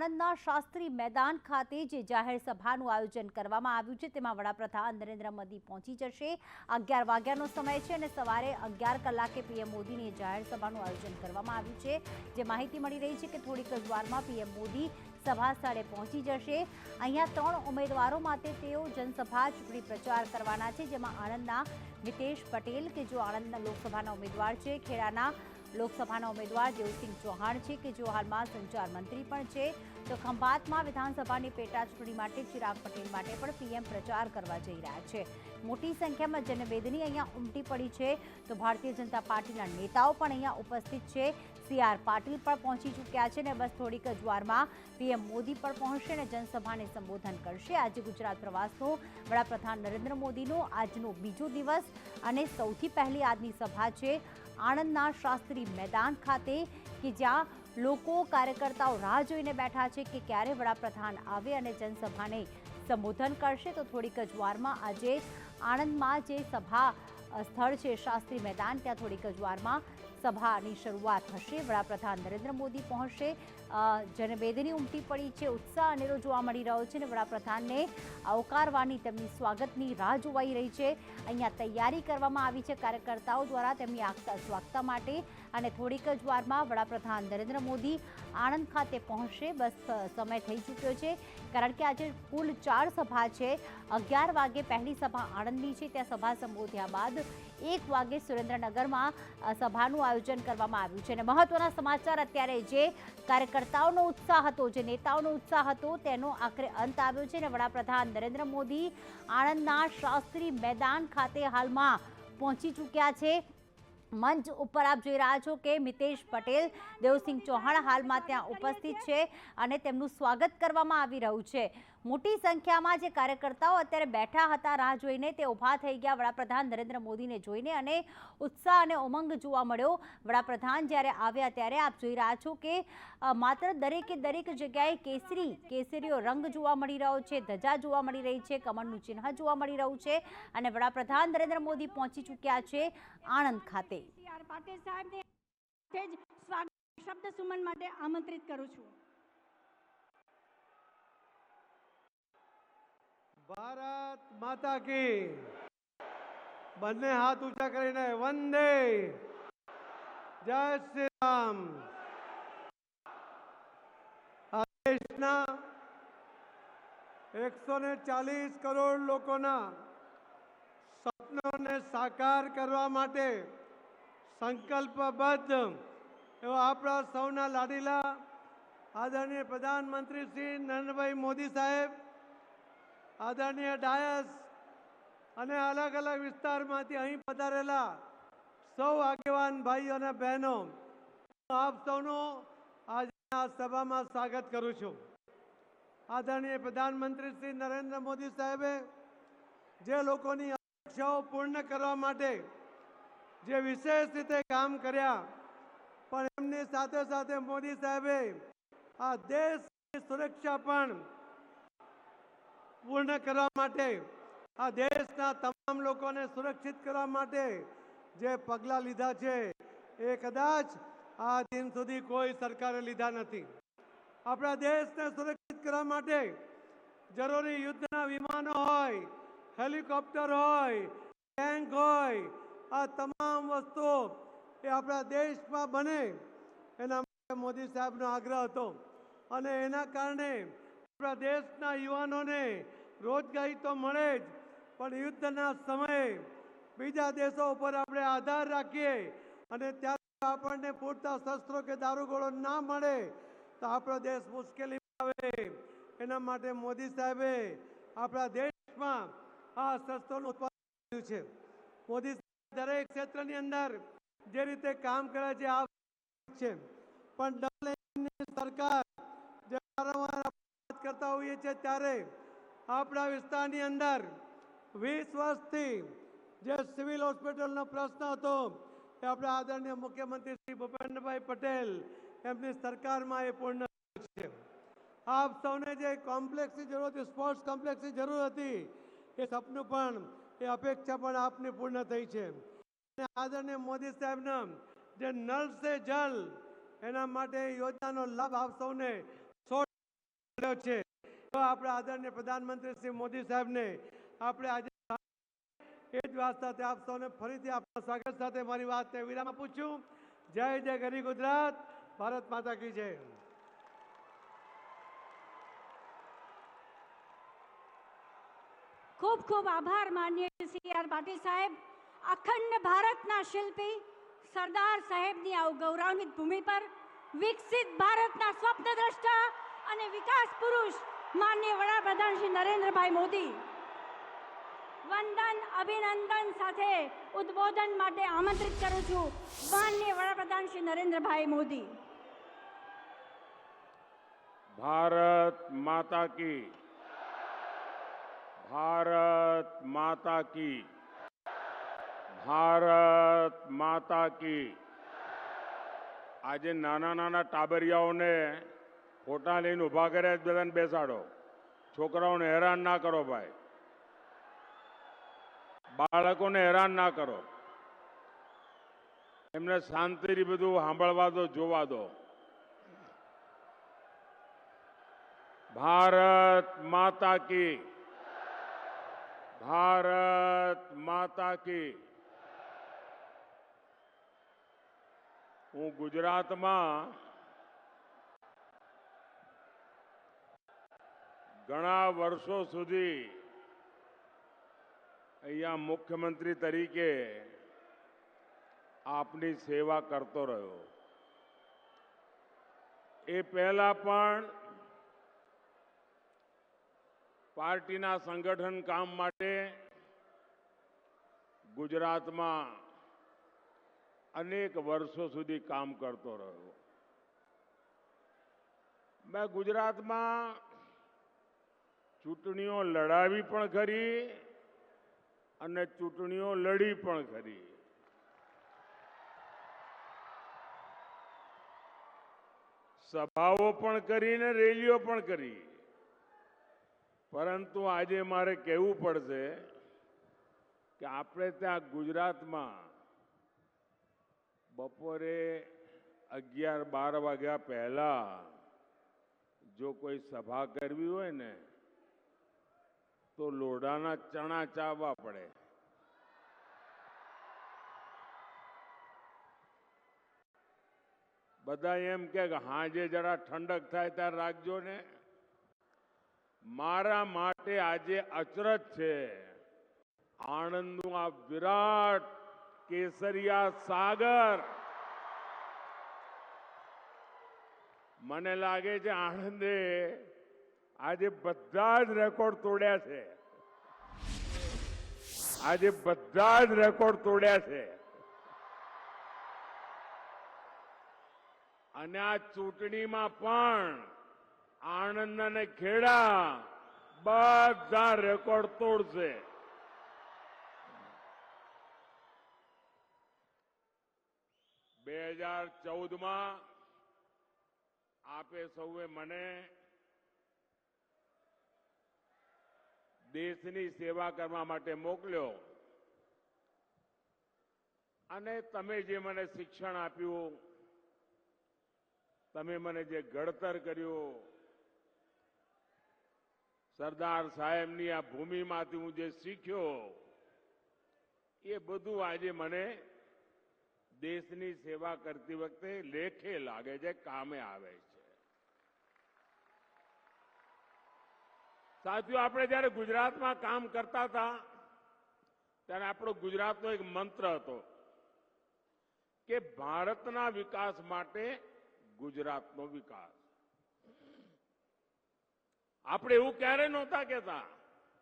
આણંદના શાસ્ત્રી મેદાન ખાતે જે જાહેર સભાનું આયોજન કરવામાં આવ્યું છે, તેમાં વડાપ્રધાન નરેન્દ્ર મોદી પહોંચી જશે. અગિયાર વાગ્યાનો સમય છે અને સવારે અગિયાર કલાકે પીએમ મોદીની જાહેર સભાનું આયોજન કરવામાં આવ્યું છે. જે માહિતી મળી રહી છે કે થોડીક જ વારમાં પીએમ મોદી સભા સ્થળે પહોંચી જશે. અહીંયા ત્રણ ઉમેદવારો માટે તેઓ જનસભા ચૂંટણી પ્રચાર કરવાના છે, જેમાં આણંદના મિતેશ પટેલ, કે જો આણંદના લોકસભાના ઉમેદવાર છે, ખેડાના લોકસભાના ઉમેદવાર દેવસિંહ ચૌહાણ છે કે જેઓ હાલમાં સંચાર મંત્રી પણ છે. તો ખંભાતમાં વિધાનસભાની પેટા ચૂંટણી માટે ચિરાગ પટેલ માટે પણ પીએમ પ્રચાર કરવા જઈ રહ્યા છે. મોટી સંખ્યામાં જનમેદની અહીંયા ઉમટી પડી છે. તો ભારતીય જનતા પાર્ટીના નેતાઓ પણ અહીંયા ઉપસ્થિત છે. સી આર પાટીલ પણ પહોંચી ચૂક્યા છે ને બસ થોડીક જ વારમાં પીએમ મોદી પણ પહોંચશે અને જનસભાને સંબોધન કરશે. આજે ગુજરાત પ્રવાસનો વડાપ્રધાન નરેન્દ્ર મોદીનો આજનો બીજો દિવસ અને સૌથી પહેલી આજની સભા છે. આણંદના શાસ્ત્રી મેદાન ખાતે કે જ્યાં લોકો કાર્યકર્તાઓ રાહ જોઈને બેઠા છે કે ક્યારે વડાપ્રધાન આવે અને જનસભાને સંબોધન કરશે, તો થોડીક જ વારમાં આજે આણંદમાં જે સભા સ્થળ છે શાસ્ત્રી મેદાન. ત્યાં થોડીક જ વારમાં સભાની શરૂઆત થશે. વડાપ્રધાન નરેન્દ્ર મોદી પહોંચશે. જેને જનમેદની ઉમટી પડી છે, ઉત્સાહ અનેરો જોવા મળી રહ્યો છે અને વડાપ્રધાનને આવકારવાની તેમની સ્વાગતની રાહ જોવાઈ રહી છે. અહીંયા તૈયારી કરવામાં આવી છે. કાર્યકર્તાઓ દ્વારા તેમની આગતા સ્વાગતા માટે અને થોડીક જ વારમાં વડાપ્રધાન નરેન્દ્ર મોદી આણંદ ખાતે પહોંચશે. બસ સમય થઈ ચૂક્યો છે. કારણ કે આજે કુલ ચાર સભા છે. અગિયાર વાગે પહેલી સભા આણંદની છે. ત્યાં સભા સંબોધ્યા બાદ એક વાગે સુરેન્દ્રનગરમાં સભાનું આયોજન કરવામાં આવ્યું છે. અને મહત્વના સમાચાર અત્યારે જે કાર્યકર્તાઓનો ઉત્સાહ હતો, જે નેતાઓનો ઉત્સાહ હતો, તેનો આખરે અંત આવ્યો છે. અને વડાપ્રધાન નરેન્દ્ર મોદી આણંદના શાસ્ત્રી મેદાન ખાતે હાલમાં પહોંચી ચૂક્યા છે. મંચ ઉપર આપ જોઈ રહ્યા છો કે મિતેશ પટેલ, દેવસિંહ ચૌહાણ હાલમાં ત્યાં ઉપસ્થિત છે અને તેમનું સ્વાગત કરવામાં આવી રહ્યું છે. મોટી સંખ્યામાં જે કાર્યકર્તાઓ અત્યારે બેઠા હતા રાહ જોઈને તે ઊભા થઈ ગયા. વડાપ્રધાન નરેન્દ્ર મોદીને જોઈને અને ઉત્સાહ અને ઉમંગ જોવા મળ્યો. વડાપ્રધાન જ્યારે આવ્યા ત્યારે આપ જોઈ રહ્યા છો કે માત્ર દરેકે દરેક જગ્યાએ કેસરી કેસરીઓ રંગ જોવા મળી રહ્યો છે, ધજા જોવા મળી રહી છે, કમળનું ચિહ્ન જોવા મળી રહ્યું છે અને વડાપ્રધાન નરેન્દ્ર મોદી પહોંચી ચૂક્યા છે આણંદ ખાતે. સી શબ્દ સુમન માટે આમંત્રિત કરું છું. ભારત માતા કી બંને હાથ ઊંચા કરીને વંદે જય શ્રી રામ. આ દેશના એકસો ને ચાલીસ કરોડ લોકોના સપનોને સાકાર કરવા માટે સંકલ્પબદ્ધ. એવા આપણા સૌના લાડીલા આદરણીય પ્રધાનમંત્રી શ્રી નરેન્દ્રભાઈ મોદી સાહેબ, આદરણીય ડાયસ અને અલગ અલગ વિસ્તારમાંથી અહીં પધારેલા સૌ આગેવાન ભાઈઓ અને બહેનો આપ સૌનું આજના સભામાં સ્વાગત કરું છું. આદરણીય પ્રધાનમંત્રી શ્રી નરેન્દ્ર મોદી સાહેબે જે લોકોની અપેક્ષાઓ પૂર્ણ કરવા માટે જે વિશેષ રીતે કામ કર્યા, પણ એમની સાથે સાથે મોદી સાહેબે આ દેશની સુરક્ષા પણ પૂર્ણ કરવા માટે, આ દેશના તમામ લોકોને સુરક્ષિત કરવા માટે જે પગલાં લીધા છે, એ કદાચ આ દિન સુધી કોઈ સરકારે લીધા નથી. આપણા દેશને સુરક્ષિત કરવા માટે જરૂરી યુદ્ધના વિમાનો હોય, હેલિકોપ્ટર હોય, ટેન્ક હોય આ તમામ વસ્તુઓ એ આપણા દેશમાં બને. એના માટે મોદી સાહેબનો આગ્રહ હતો. અને એના કારણે આપણા દેશના યુવાનોને રોજગારી તો મળે જ, પણ યુદ્ધના સમયે બીજા દેશો ઉપર આપણે આધાર રાખીએ અને ત્યારે આપણને પૂરતા શસ્ત્રો કે દારૂગોળો ના મળે, તો આપણો દેશ મુશ્કેલીમાં આવે. એના માટે મોદી સાહેબે આપણા દેશમાં આ શસ્ત્રોનું ઉત્પાદન કર્યું છે. મોદી દરેક ક્ષેત્રની અંદર જે રીતે કામ કરે છે, આ છે. પણ ડબલ સરકાર જે વારંવાર વાત કરતા હોઈએ છીએ, ત્યારે આપણા વિસ્તારની અંદર વીસ વર્ષથી જે સિવિલ હોસ્પિટલનો પ્રશ્ન હતો, એ આપણા આદરણીય મુખ્યમંત્રી શ્રી ભૂપેન્દ્રભાઈ પટેલ એમની સરકારમાં એ પૂર્ણ છે. આપ સૌને જે કોમ્પ્લેક્સની જરૂર હતી સ્પોર્ટ્સ કોમ્પ્લેક્સની જરૂર હતી, એ સપનું પણ એ અપેક્ષા પણ આપની પૂર્ણ થઈ છે. અને આદરણીય મોદી સાહેબના જે નળ સે જલ, એના માટે યોજનાનો લાભ આપ સૌને સો છે. તો આપણે આદરણીય પ્રધાનમંત્રી શ્રી મોદી સાહેબને આપણે આજે એ જ વાત સાથે આપ સૌને ફરીથી આપણા સ્વાગત સાથે મારી વાતને વિરામ આપું છું. જય જય ગરી ગુજરાત. ભારત માતા કી જય. ખૂબ ખૂબ આભાર માનીએ સી આર પાટીલ સાહેબ, અખંડ ભારતના શિલ્પી સરદાર સાહેબની આવ ગૌરવાન્વિત ભૂમિ પર વિકસિત ભારતના સ્વપ્નદ્રષ્ટા અને વિકાસ પુરુષ માન્ય વડાપ્રધાન શ્રી નરેન્દ્રભાઈ મોદી વંદન, અભિનંદન સાથે ઉદ્બોધન માટે આમંત્રિત કરું છું માન્ય વડાપ્રધાન શ્રી નરેન્દ્રભાઈ મોદી. ભારત માતા કી ભારત માતા કી ભારત માતા કી આજે નાના નાના ટાબરિયાઓને ફોટા લઈને ઊભા કર્યા જ બધાને બેસાડો. છોકરાઓને હેરાન ના કરો ભાઈ. બાળકોને હેરાન ના કરો. એમને શાંતિથી બધું સાંભળવા દો, જોવા દો. ભારત માતા કી. ભારત માતા કી હું ગુજરાતમાં ઘણા વર્ષો સુધી અહીંયા મુખ્યમંત્રી તરીકે આપની સેવા કરતો રહ્યો એ પહેલા પણ પાર્ટીના સંગઠન કામ માટે ગુજરાતમાં અનેક વર્ષો સુધી કામ કરતો રહ્યો. મેં ગુજરાતમાં ચૂંટણીઓ લડાવી પણ ખરી અને ચૂંટણીઓ લડી પણ ખરી. સભાઓ પણ કરી ને રેલીઓ પણ કરી. પરંતુ આજે મારે કહેવું પડશે કે આપણે ત્યાં ગુજરાતમાં બપોરે અગિયાર બાર વાગ્યા પહેલા જો કોઈ સભા કરવી હોય ને, તો લોઢાના ચણા ચાવવા પડે. બધા એમ કે હાજે જરા ઠંડક થાય ત્યારે રાખજો ને. મારા માટે આજે અચરજ છે. આણંદનું આ વિરાટ કેસરિયા સાગર. મને લાગે છે આણંદે આજે બધા જ રેકોર્ડ તોડ્યા છે. આજે બધા જ રેકોર્ડ તોડ્યા છે. અને આ ચૂંટણીમાં પણ આણંદ અને ખેડા બધા રેકોર્ડ તોડશે. બે હજાર ચૌદમાં આપે સૌએ મને દેશની સેવા કરવા માટે મોકલ્યો. અને તમે જે મને શિક્ષણ આપ્યું, તમે મને જે ઘડતર કર્યું સરદાર સાહેબની આ ભૂમિમાંથી હું જે શીખ્યો, એ બધું આજે મને દેશની સેવા કરતી વખતે લેખે લાગે છે, કામે આવે છે. સાથીઓ, આપણે જયારે ગુજરાતમાં કામ કરતા હતા, ત્યારે આપણો ગુજરાતનો એક મંત્ર હતો કે ભારતના વિકાસ માટે ગુજરાતનો વિકાસ. આપણે એવું ક્યારે નહોતા કહેતા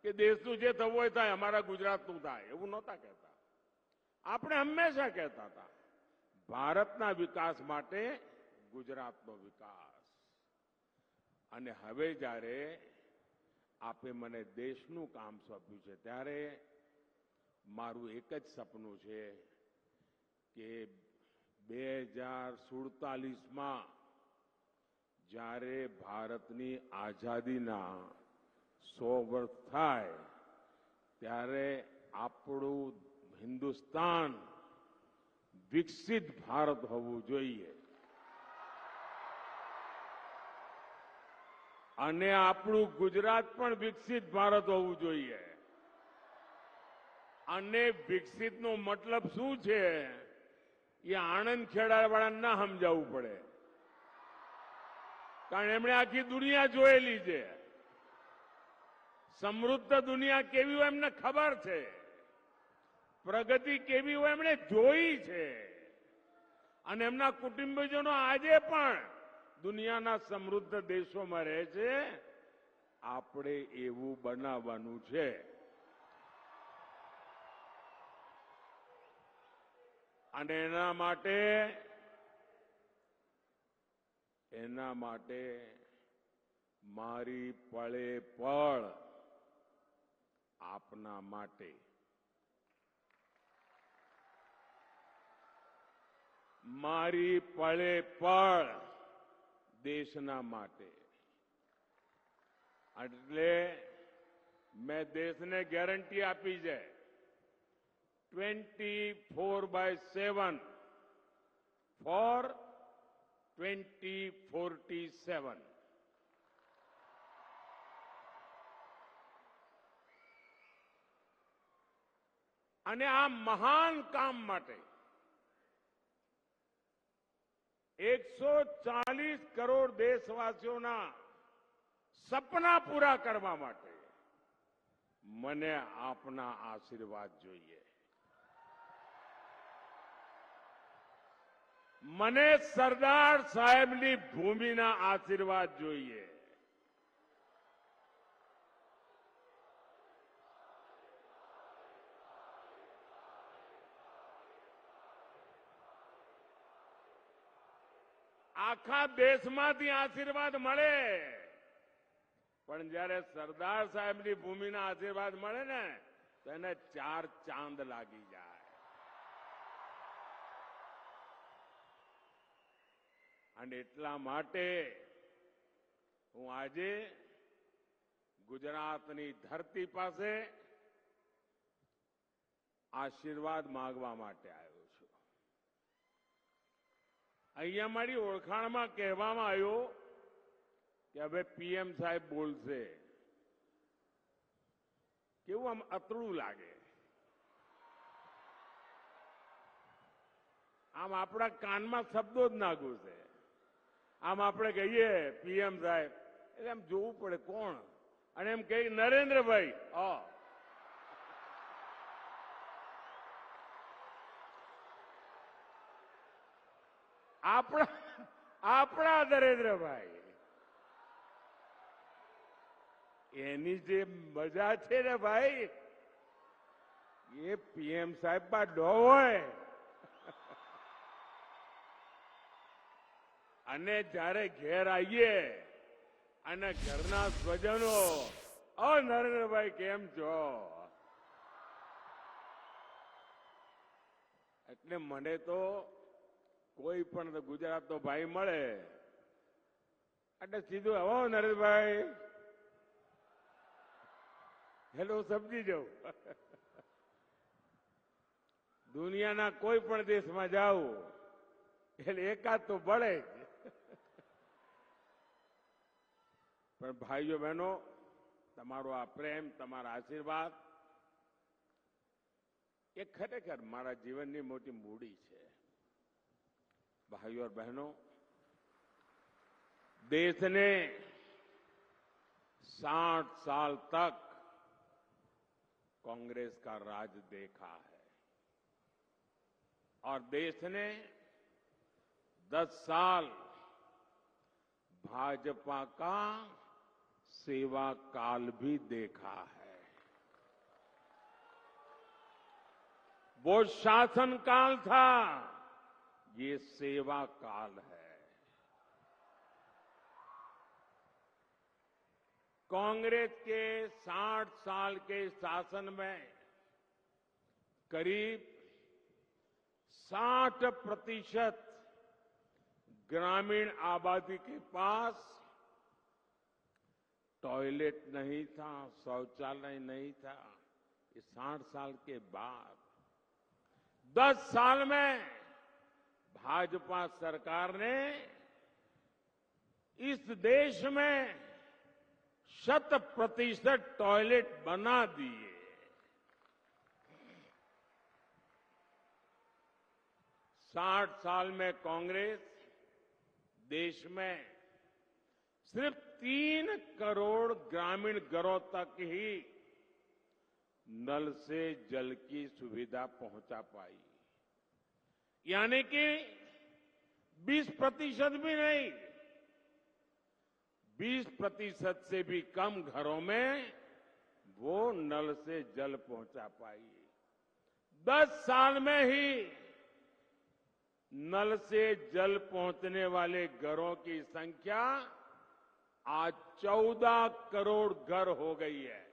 કે દેશનું જે થવું હોય થાય, અમારા ગુજરાતનું થાય. એવું નહોતા કહેતા. આપણે હંમેશા કહેતા હતા, ભારતના વિકાસ માટે ગુજરાતનો વિકાસ. અને હવે જ્યારે આપે મને દેશનું કામ સોંપ્યું છે, ત્યારે મારું એક જ સપનું છે કે બે હજાર સુડતાલીસમાં જ્યારે ભારતની આઝાદીના સો વર્ષ થાય, ત્યારે આપણું હિન્દુસ્તાન વિકસિત ભારત હોવું જોઈએ. અને આપણું ગુજરાત પણ વિકસિત ભારત હોવું જોઈએ. અને વિકસિતનો મતલબ શું છે? એ આણંદ ખેડાવાળાને ના સમજાવવું પડે. કારણ એમણે આખી દુનિયા જોયેલી છે. સમૃદ્ધ દુનિયા કેવી હોય એમને ખબર છે. પ્રગતિ કેવી હોય એમણે જોઈ છે. અને એમના કુટુંબીજનો આજે પણ દુનિયાના સમૃદ્ધ દેશોમાં રહે છે. આપણે એવું બનાવવાનું છે. અને એના માટે એના માટે મારી પળે પળ આપના માટે. મારી પળે પળ દેશના માટે. એટલે મેં દેશને ગેરંટી આપી છે. Twenty four by seven four twenty forty seven અને આ મહાન કામ માટે એકસો ચાલીસ કરોડ દેશવાસીઓના સપના પૂરા કરવા માટે મને આપના આશીર્વાદ જોઈએ. મને સરદાર સાહેબની ભૂમિના આશીર્વાદ જોઈએ. આખા દેશમાંથી આશીર્વાદ મળે. પણ જયારે સરદાર સાહેબની ભૂમિના આશીર્વાદ મળે ને, તો એને ચાર ચાંદ લાગી જાય. અને એટલા માટે હું આજે ગુજરાતની ધરતી પાસે આશીર્વાદ માગવા માટે આવ્યો છું. અહીંયા મારી ઓળખાણમાં કહેવામાં આવ્યો કે હવે પીએમ સાહેબ બોલશે. કેવું આમ અતળું લાગે? આમ આપણા કાનમાં શબ્દો જ ના ઘૂસે. આમ આપણે કહીએ, પીએમ સાહેબ, એટલે આમ જોવું પડે કોણ? અને એમ કહી, નરેન્દ્રભાઈ. હા. આપણા આપણા નરેન્દ્રભાઈ. એની જે મજા છે ને ભાઈ, એ પીએમ સાહેબમાં ડો હોય. અને જ્યારે ઘેર આવીએ અને ઘરના સ્વજનો, અ, નરેન્દ્રભાઈ, કેમ છો? એટલે મને તો કોઈ પણ ગુજરાતનો ભાઈ મળે. એટલે સીધું હો નરેશભાઈ હેલો, સમજી જાઉં દુનિયાના કોઈ પણ દેશમાં જાઉં એટલે એકાદ તો પડે જ. પણ ભાઈઓ બહેનો તમારો આ પ્રેમ તમારા આશીર્વાદ એ ખરેખર મારા જીવનની મોટી મૂડી છે भाइयों और बहनों देश ने 60 साल तक कांग्रेस का राज देखा है और देश ने 10 साल भाजपा का सेवा काल भी देखा है। वो शासन काल था, ये सेवा काल है। कांग्रेस के 60 साल के शासन में करीब 60 प्रतिशत ग्रामीण आबादी के पास टॉयलेट नहीं था, शौचालय नहीं था। ये 60 साल के बाद 10 साल में भाजपा सरकार ने इस देश में शत प्रतिशत टॉयलेट बना दिए। साठ साल में कांग्रेस देश में सिर्फ़ तीन करोड़ ग्रामीण घरों तक ही नल से जल की सुविधा पहुँचा पाई। यानी कि 20 प्रतिशत भी नहीं 20 प्रतिशत से भी कम घरों में वो नल से जल पहुँचा पाई। 10 साल में ही नल से जल पहुँचने वाले घरों की संख्या आज 14 करोड़ घर हो गई है